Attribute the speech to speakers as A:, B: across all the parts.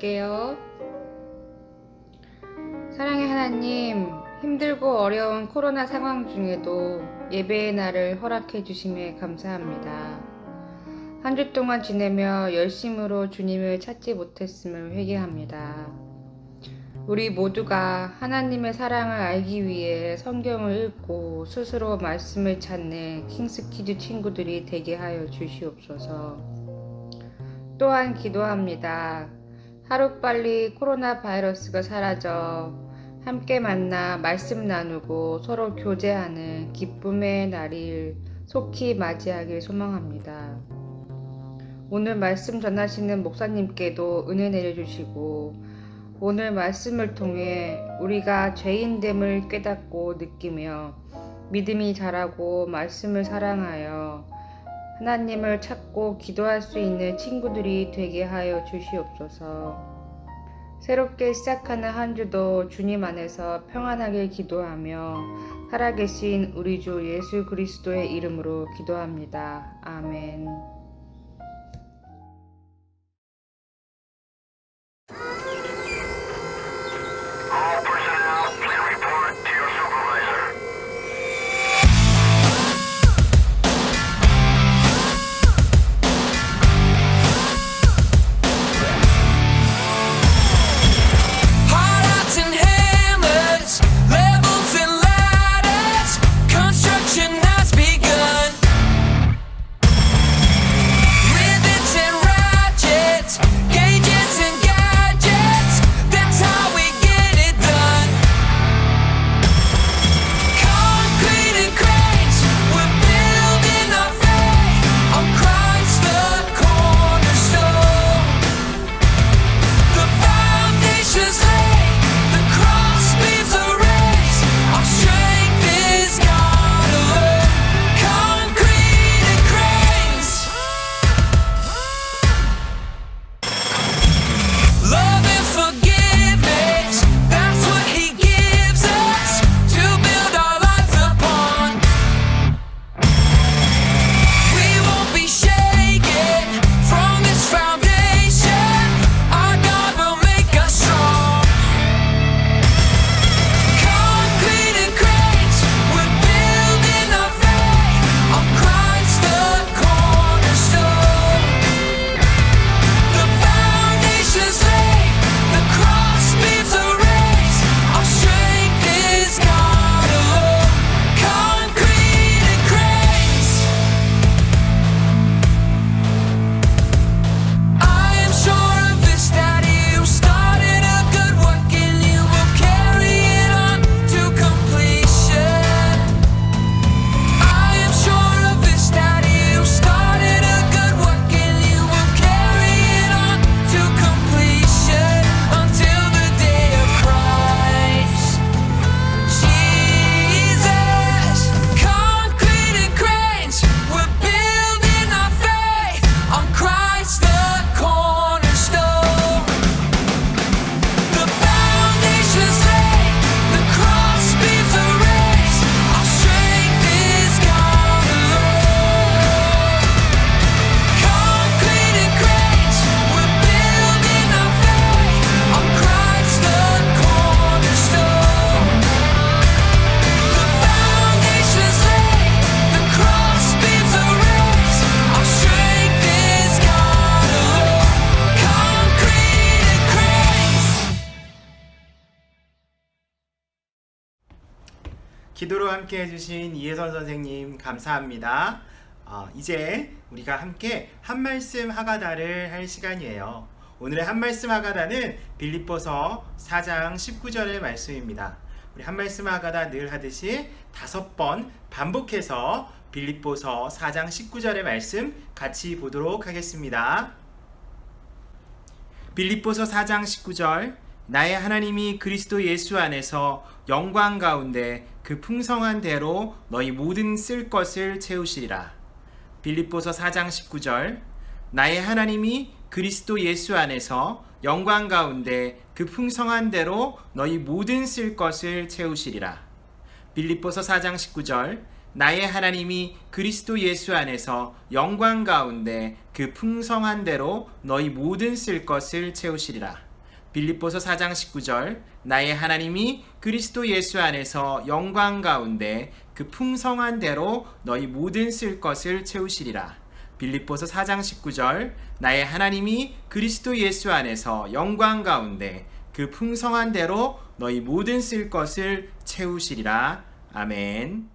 A: 기도할게요. 사랑의 하나님, 힘들고 어려운 코로나 상황 중에도 예배의 날을 허락해 주심에 감사합니다. 한 주 동안 지내며 열심으로 주님을 찾지 못했음을 회개합니다. 우리 모두가 하나님의 사랑을 알기 위해 성경을 읽고 스스로 말씀을 찾는 킹스키즈 친구들이 되게 하여 주시옵소서. 또한 기도합니다. 하루빨리 코로나 바이러스가 사라져 함께 만나 말씀 나누고 서로 교제하는 기쁨의 날을 속히 맞이하길 소망합니다. 오늘 말씀 전하시는 목사님께도 은혜 내려주시고 오늘 말씀을 통해 우리가 죄인됨을 깨닫고 느끼며 믿음이 자라고 말씀을 사랑하여 하나님을 찾고 기도할 수 있는 친구들이 되게 하여 주시옵소서. 새롭게 시작하는 한 주도 주님 안에서 평안하길 기도하며 살아계신 우리 주 예수 그리스도의 이름으로 기도합니다. 아멘.
B: 함께 해주신 이혜선 선생님 감사합니다. 어, 이제 우리가 함께 한 말씀 하가다를 할 시간이에요. 오늘의 한 말씀 하가다는 빌립보서 4장 19절의 말씀입니다. 우리 한 말씀 하가다 늘 하듯이 다섯 번 반복해서 빌립보서 4장 19절의 말씀 같이 보도록 하겠습니다. 빌립보서 4장 19절 나의 하나님이 그리스도 예수 안에서 영광 가운데 그 풍성한 대로 너희 모든 쓸 것을 채우시리라. 빌립보서 4장 19절 나의 하나님이 그리스도 예수 안에서 영광 가운데 그 풍성한 대로 너희 모든 쓸 것을 채우시리라. 빌립보서 4장 19절
C: 나의 하나님이 그리스도 예수 안에서 영광 가운데 그 풍성한 대로 너희 모든 쓸 것을 채우시리라. 빌립보서 4장 19절 나의 하나님이 그리스도 예수 안에서 영광 가운데 그 풍성한 대로 너희 모든 쓸 것을 채우시리라. 빌립보서 4장 19절 나의 하나님이 그리스도 예수 안에서 영광 가운데 그 풍성한 대로 너희 모든 쓸 것을 채우시리라. 아멘.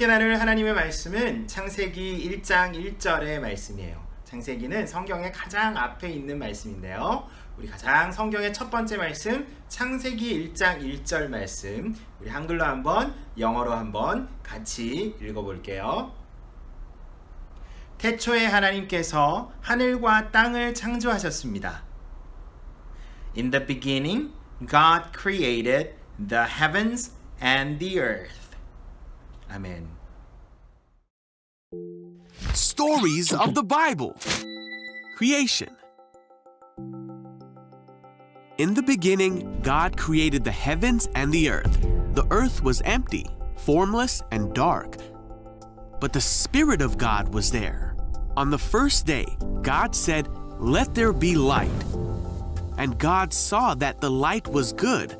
C: 함께 나눌 하나님의 말씀은 창세기 1장 1절의 말씀이에요. 창세기는 성경의 가장 앞에 있는 말씀인데요. 우리 가장 성경의 첫 번째 말씀, 창세기 1장 1절 말씀, 우리 한글로 한번, 영어로 한번 같이 읽어볼게요. 태초에 하나님께서 하늘과 땅을 창조하셨습니다. In the beginning, God created the heavens and the earth. 아멘.
D: Stories of the Bible. Creation. In the beginning, God created the heavens and the earth. The earth was empty, formless, and dark. But the Spirit of God was there. On the first day, God said, Let there be light. And God saw that the light was good.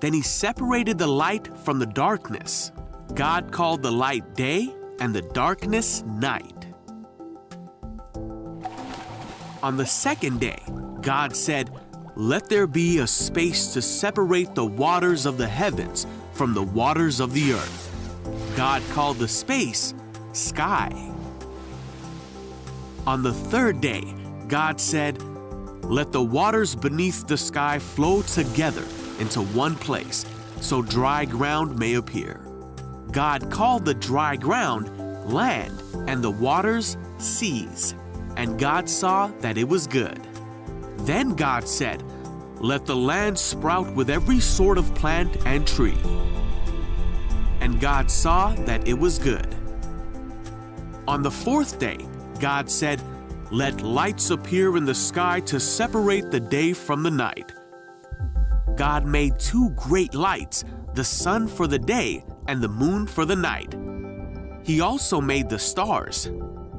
D: Then he separated the light from the darkness. God called the light day and the darkness night. On the second day, God said, Let there be a space to separate the waters of the heavens from the waters of the earth. God called the space sky. On the third day, God said, Let the waters beneath the sky flow together into one place, so dry ground may appear. God called the dry ground land and the waters seas. And God saw that it was good. Then God said, Let the land sprout with every sort of plant and tree. And God saw that it was good. On the fourth day, God said, Let lights appear in the sky to separate the day from the night. God made two great lights, the sun for the day and the moon for the night. He also made the stars.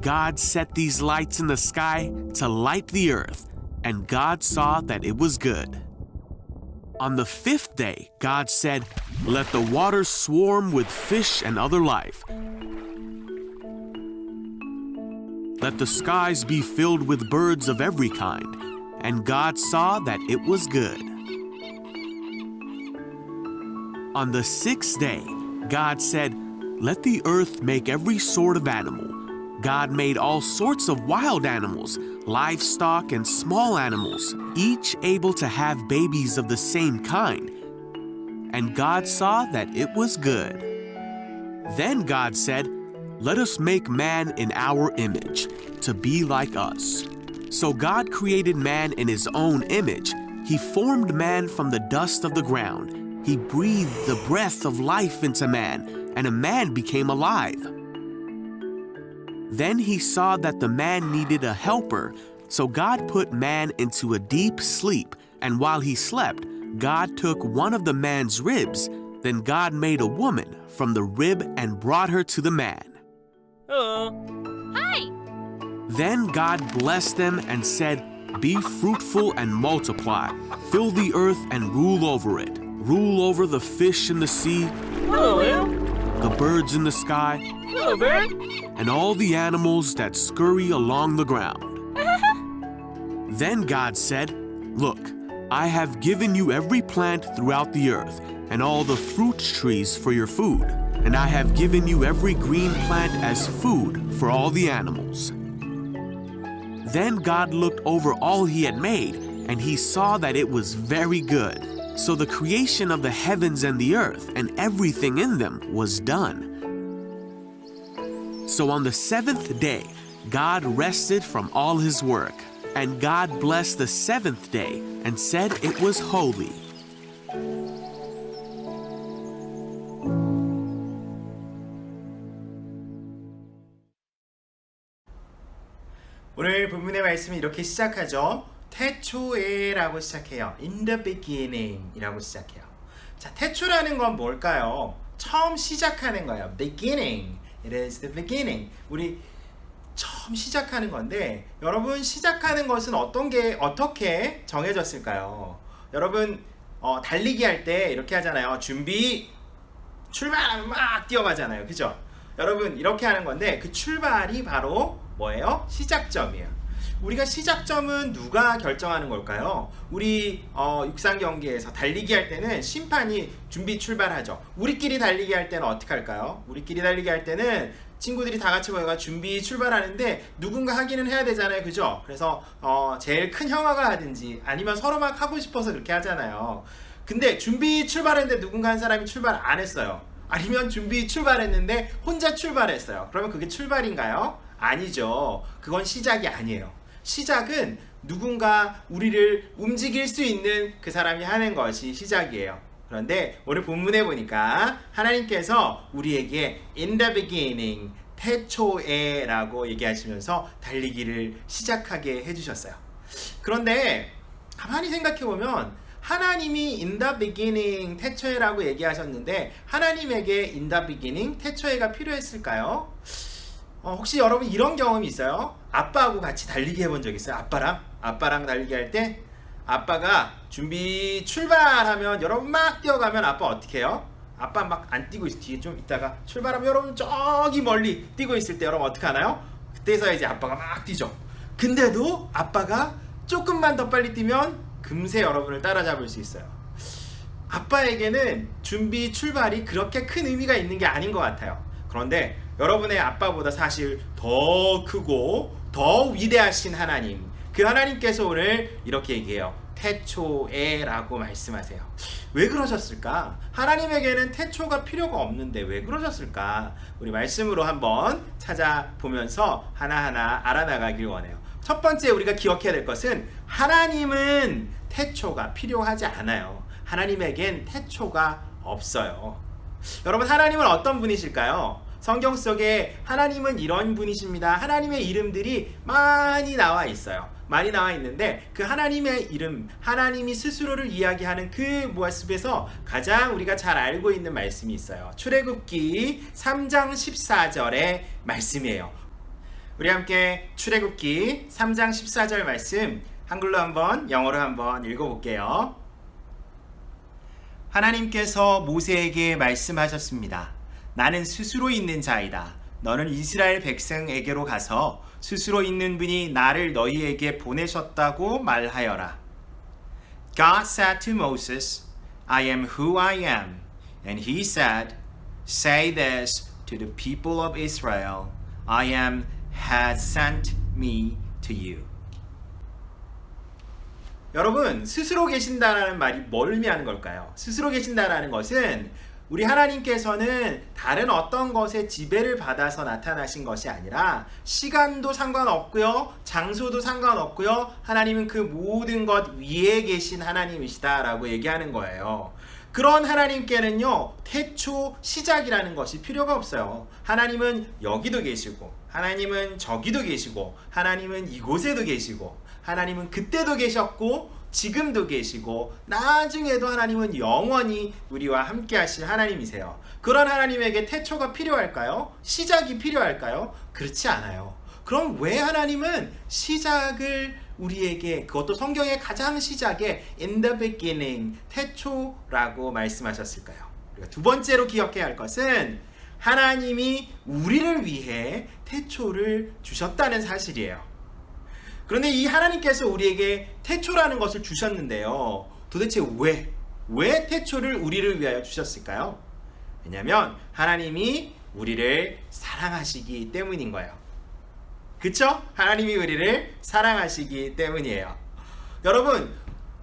D: God set these lights in the sky to light the earth, and God saw that it was good. On the fifth day, God said, Let the waters swarm with fish and other life. Let the skies be filled with birds of every kind. And God saw that it was good. On the sixth day, God said, Let the earth make every sort of animal. God made all sorts of wild animals, livestock, and small animals, each able to have babies of the same kind. And God saw that it was good. Then God said, Let us make man in our image, to be like us. So God created man in his own image. He formed man from the dust of the ground. He breathed the breath of life into man, and a man became alive. Then he saw that the man needed a helper, so God put man into a deep sleep, and while he slept, God took one of the man's ribs. Then God made a woman from the rib and brought her to the man. Then God blessed them and said, Be fruitful and multiply, fill the earth and rule over it. Rule over the fish in the sea, the birds in the sky, Hello, bird. and all the animals that scurry along the ground. then God said, Look, I have given you every plant throughout the earth, and all the fruit trees for your food, and I have given you every green plant as food for all the animals. Then God looked over all he had made, and he saw that it was very good. So the creation of the heavens and the earth and everything in them was done. So on the seventh day, God rested from all his work, and God blessed the seventh day and said it was holy.
B: 오늘 본문의 말씀이 이렇게 시작하죠. 태초에라고 시작해요. In the beginning이라고 시작해요. 자, 태초라는 건 뭘까요? 처음 시작하는 거예요. Beginning. It is the beginning. 우리 처음 시작하는 건데 여러분 시작하는 것은 어떤 게 어떻게 정해졌을까요? 여러분 어, 달리기 할 때 이렇게 하잖아요. 준비 출발하면 막 뛰어가잖아요. 그죠? 여러분 이렇게 하는 건데 그 출발이 바로 뭐예요? 시작점이에요. 우리가 시작점은 누가 결정하는 걸까요? 우리 어, 육상 경기에서 달리기 할 때는 심판이 준비 출발하죠. 우리끼리 달리기 할 때는 어떻게 할까요? 우리끼리 달리기 할 때는 친구들이 다 같이 모여가 준비 출발하는데 누군가 하기는 해야 되잖아요. 그죠? 그래서 어, 제일 큰 형아가 하든지 아니면 서로 막 하고 싶어서 그렇게 하잖아요. 근데 준비 출발했는데 누군가 한 사람이 출발 안 했어요. 아니면 준비 출발했는데 혼자 출발했어요. 그러면 그게 출발인가요? 아니죠. 그건 시작이 아니에요. 시작은 누군가 우리를 움직일 수 있는 그 사람이 하는 것이 시작이에요. 그런데 오늘 본문에 보니까 하나님께서 우리에게 in the beginning 태초에 라고 얘기하시면서 달리기를 시작하게 해주셨어요. 그런데 가만히 생각해 보면 하나님이 in the beginning 태초에라고 얘기하셨는데 하나님에게 in the beginning 태초에가 필요했을까요? 어, 혹시 여러분 이런 경험이 있어요? 아빠하고 같이 달리기 해본 적 있어요? 아빠랑? 아빠랑 달리기 할 때 아빠가 준비 출발하면 여러분 막 뛰어가면 아빠 어떻게 해요? 아빠 막 안 뛰고 있어 뒤에 좀 있다가 출발하면 여러분 저기 멀리 뛰고 있을 때 여러분 어떻게 하나요? 그때서야 이제 아빠가 막 뛰죠. 근데도 아빠가 조금만 더 빨리 뛰면 금세 여러분을 따라잡을 수 있어요. 아빠에게는 준비 출발이 그렇게 큰 의미가 있는 게 아닌 것 같아요. 그런데 여러분의 아빠보다 사실 더 크고 더 위대하신 하나님, 그 하나님께서 오늘 이렇게 얘기해요. 태초에라고 말씀하세요. 왜 그러셨을까? 하나님에게는 태초가 필요가 없는데 왜 그러셨을까? 우리 말씀으로 한번 찾아보면서 하나하나 알아나가길 원해요. 첫 번째 우리가 기억해야 될 것은 하나님은 태초가 필요하지 않아요. 하나님에겐 태초가 없어요. 여러분 하나님은 어떤 분이실까요? 성경 속에 하나님은 이런 분이십니다. 하나님의 이름들이 많이 나와 있어요. 많이 나와 있는데 그 하나님의 이름, 하나님이 스스로를 이야기하는 그 모습에서 가장 우리가 잘 알고 있는 말씀이 있어요. 출애굽기 3장 14절의 말씀이에요. 우리 함께 출애굽기 3장 14절 말씀 한글로 한번 영어로 한번 읽어 볼게요. 하나님께서 모세에게 말씀하셨습니다. 나는 스스로 있는 자이다. 너는 이스라엘 백성에게로 가서 스스로 있는 분이 나를 너희에게 보내셨다고 말하여라. God said to Moses, I am who I am. And he said, Say this to the people of Israel, I am has sent me to you. 여러분, 스스로 계신다라는 말이 뭘 의미하는 걸까요? 스스로 계신다라는 것은 우리 하나님께서는 다른 어떤 것에 지배를 받아서 나타나신 것이 아니라 시간도 상관없고요. 장소도 상관없고요. 하나님은 그 모든 것 위에 계신 하나님이시다라고 얘기하는 거예요. 그런 하나님께는요, 태초 시작이라는 것이 필요가 없어요. 하나님은 여기도 계시고, 하나님은 저기도 계시고, 하나님은 이곳에도 계시고, 하나님은 그때도 계셨고, 지금도 계시고, 나중에도 하나님은 영원히 우리와 함께 하실 하나님이세요. 그런 하나님에게 태초가 필요할까요? 시작이 필요할까요? 그렇지 않아요. 그럼 왜 하나님은 시작을 우리에게 그것도 성경의 가장 시작에 in the beginning 태초라고 말씀하셨을까요? 두 번째로 기억해야 할 것은 하나님이 우리를 위해 태초를 주셨다는 사실이에요. 그런데 이 하나님께서 우리에게 태초라는 것을 주셨는데요. 도대체 왜? 왜 태초를 우리를 위하여 주셨을까요? 왜냐하면 하나님이 우리를 사랑하시기 때문인 거예요. 그쵸? 하나님이 우리를 사랑하시기 때문이에요. 여러분,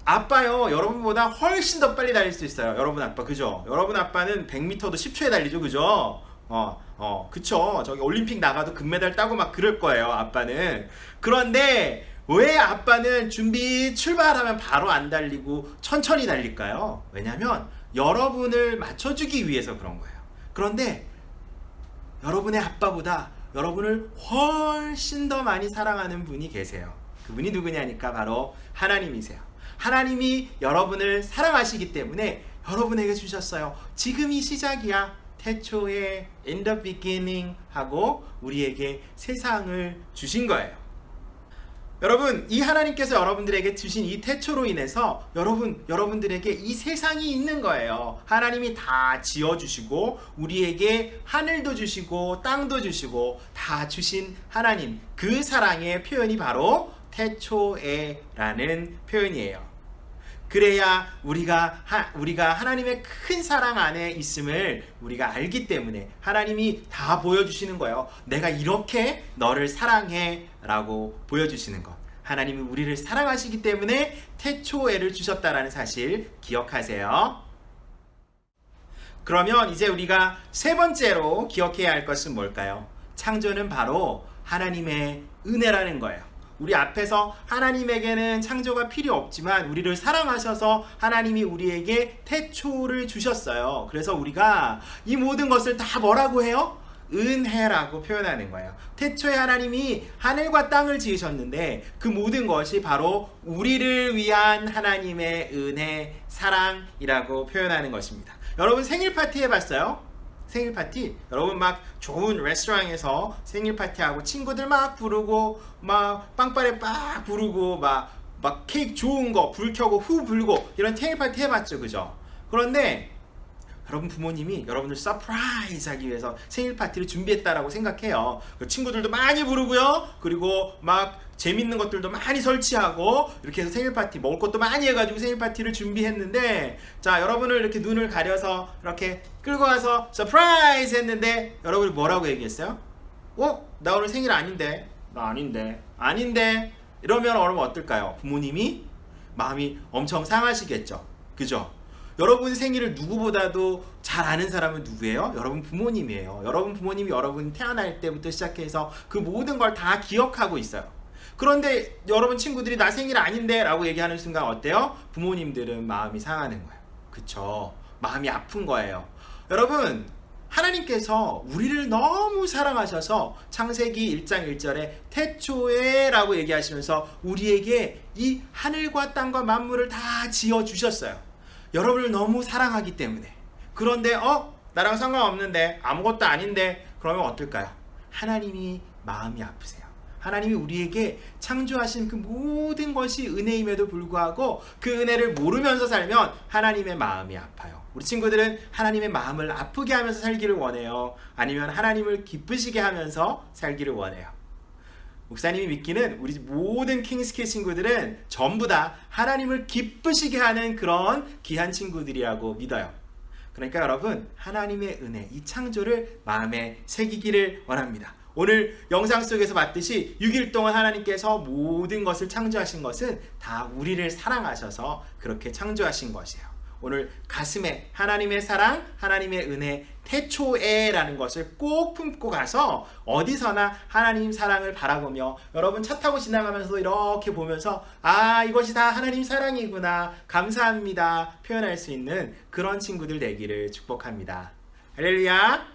B: 아빠요, 여러분보다 훨씬 더 빨리 달릴 수 있어요. 여러분 아빠, 그죠? 여러분 아빠는 100m도 10초에 달리죠, 그죠? 어, 어, 그쵸. 저기 올림픽 나가도 금메달 따고 막 그럴 거예요, 아빠는. 그런데, 왜 아빠는 준비 출발하면 바로 안 달리고 천천히 달릴까요? 왜냐면 여러분을 맞춰주기 위해서 그런 거예요. 그런데 여러분의 아빠보다 여러분을 훨씬 더 많이 사랑하는 분이 계세요. 그분이 누구냐니까 바로 하나님이세요. 하나님이 여러분을 사랑하시기 때문에 여러분에게 주셨어요. 지금이 시작이야. 태초에 in the beginning 하고 우리에게 세상을 주신 거예요. 여러분, 이 하나님께서 여러분들에게 주신 이 태초로 인해서 여러분, 여러분들에게 이 세상이 있는 거예요. 하나님이 다 지어주시고, 우리에게 하늘도 주시고, 땅도 주시고, 다 주신 하나님. 그 사랑의 표현이 바로 태초에라는 표현이에요. 그래야 우리가 하, 우리가 하나님의 큰 사랑 안에 있음을 우리가 알기 때문에 하나님이 다 보여주시는 거예요. 내가 이렇게 너를 사랑해라고 보여주시는 것. 하나님이 우리를 사랑하시기 때문에 태초애를 주셨다라는 사실 기억하세요. 그러면 이제 우리가 세 번째로 기억해야 할 것은 뭘까요? 창조는 바로 하나님의 은혜라는 거예요. 우리 앞에서 하나님에게는 창조가 필요 없지만 우리를 사랑하셔서 하나님이 우리에게 태초를 주셨어요. 그래서 우리가 이 모든 것을 다 뭐라고 해요? 은혜라고 표현하는 거예요. 태초에 하나님이 하늘과 땅을 지으셨는데 그 모든 것이 바로 우리를 위한 하나님의 은혜, 사랑이라고 표현하는 것입니다. 여러분 생일 파티 해봤어요? 생일 파티. 여러분 막 좋은 레스토랑에서 생일 파티하고 친구들 막 부르고 막 빵빠레 빡 부르고 막 막 케이크 좋은 거 불 켜고 후 불고 이런 생일 파티 해봤죠 그죠? 그런데 여러분 부모님이 여러분들 서프라이즈 하기 위해서 생일 파티를 준비했다라고 생각해요. 그 친구들도 많이 부르고요. 그리고 막 재밌는 것들도 많이 설치하고 이렇게 해서 생일 파티 먹을 것도 많이 해가지고 생일 파티를 준비했는데 자 여러분을 이렇게 눈을 가려서 이렇게 끌고 와서 서프라이즈 했는데 여러분이 뭐라고 얘기했어요? 어? 나 오늘 생일 아닌데 나 아닌데 아닌데 이러면 여러분 어떨까요? 부모님이 마음이 엄청 상하시겠죠 그죠? 여러분 생일을 누구보다도 잘 아는 사람은 누구예요? 여러분 부모님이에요. 여러분 부모님이 여러분 태어날 때부터 시작해서 그 모든 걸 다 기억하고 있어요. 그런데 여러분 친구들이 나 생일 아닌데 라고 얘기하는 순간 어때요? 부모님들은 마음이 상하는 거예요. 그쵸? 마음이 아픈 거예요. 여러분, 하나님께서 우리를 너무 사랑하셔서 창세기 1장 1절에 태초에 라고 얘기하시면서 우리에게 이 하늘과 땅과 만물을 다 지어 주셨어요. 여러분을 너무 사랑하기 때문에. 그런데 어? 나랑 상관없는데 아무것도 아닌데 그러면 어떨까요? 하나님이 마음이 아프세요. 하나님이 우리에게 창조하신 그 모든 것이 은혜임에도 불구하고 그 은혜를 모르면서 살면 하나님의 마음이 아파요. 우리 친구들은 하나님의 마음을 아프게 하면서 살기를 원해요. 아니면 하나님을 기쁘시게 하면서 살기를 원해요. 목사님이 믿기는 우리 모든 킹스키 친구들은 전부 다 하나님을 기쁘시게 하는 그런 귀한 친구들이라고 믿어요. 그러니까 여러분 하나님의 은혜 이 창조를 마음에 새기기를 원합니다. 오늘 영상 속에서 봤듯이 6일 동안 하나님께서 모든 것을 창조하신 것은 다 우리를 사랑하셔서 그렇게 창조하신 것이에요. 오늘 가슴에 하나님의 사랑, 하나님의 은혜, 태초에라는 것을 꼭 품고 가서 어디서나 하나님 사랑을 바라보며 여러분 차 타고 지나가면서 이렇게 보면서 아 이것이 다 하나님 사랑이구나 감사합니다 표현할 수 있는 그런 친구들 되기를 축복합니다. 할렐루야.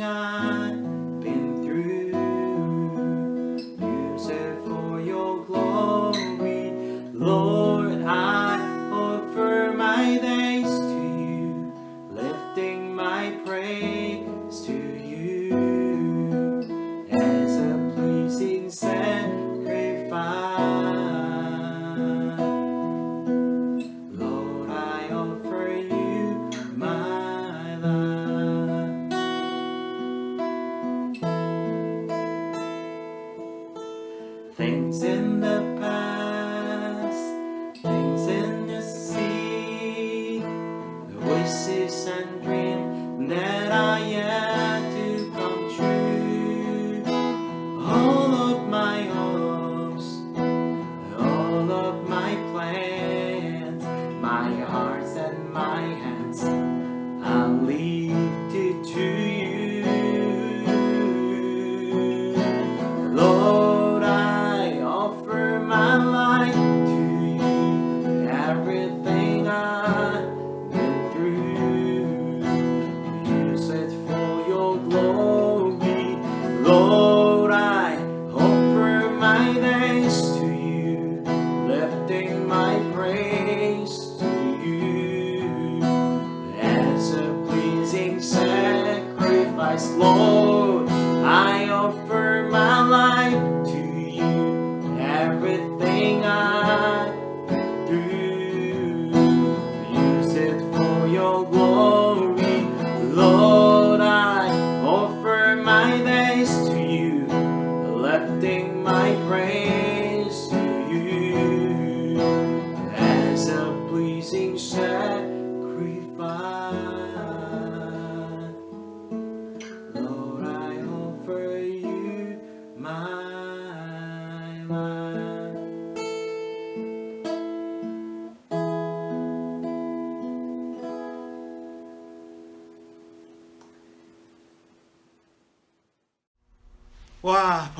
B: ingat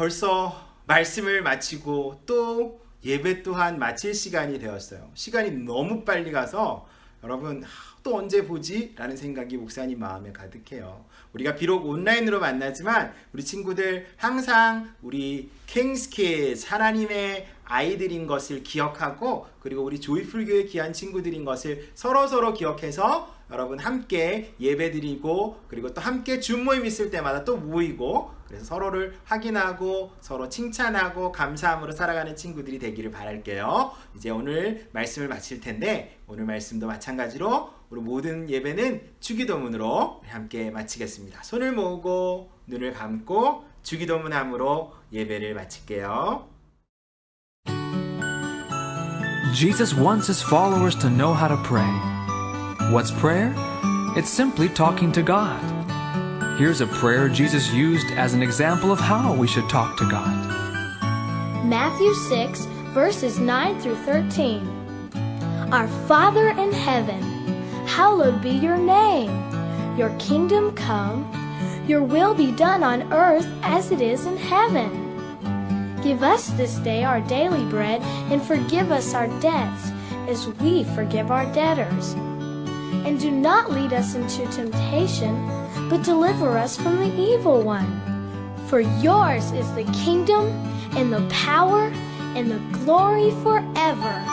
B: 벌써 말씀을 마치고 또 예배 또한 마칠 시간이 되었어요. 시간이 너무 빨리 가서 여러분 하, 또 언제 보지? 라는 생각이 목사님 마음에 가득해요. 우리가 비록 온라인으로 만나지만 우리 친구들 항상 우리 킹스키즈 하나님의 아이들인 것을 기억하고 그리고 우리 조이풀 교회 귀한 친구들인 것을 서로 서로 기억해서 여러분 함께 예배드리고 그리고 또 함께 줌 모임 있을 때마다 또 모이고 그래서 서로를 확인하고 서로 칭찬하고 감사함으로 살아가는 친구들이 되기를 바랄게요. 이제 오늘 말씀을 마칠 텐데 오늘 말씀도 마찬가지로 우리 모든 예배는 주기도문으로 함께 마치겠습니다. 손을 모으고 눈을 감고 주기도문함으로 예배를 마칠게요.
E: Jesus wants his followers to know how to pray. What's prayer? It's simply talking to God. Here's a prayer Jesus used as an example of how we should talk to God.
F: Matthew 6, verses 9 through 13. Our Father in heaven, hallowed be your name. Your kingdom come, your will be done on earth as it is in heaven. Give us this day our daily bread, and forgive us our debts as we forgive our debtors. And do not lead us into temptation, but deliver us from the evil one. For yours is the kingdom, and the power, and the glory forever.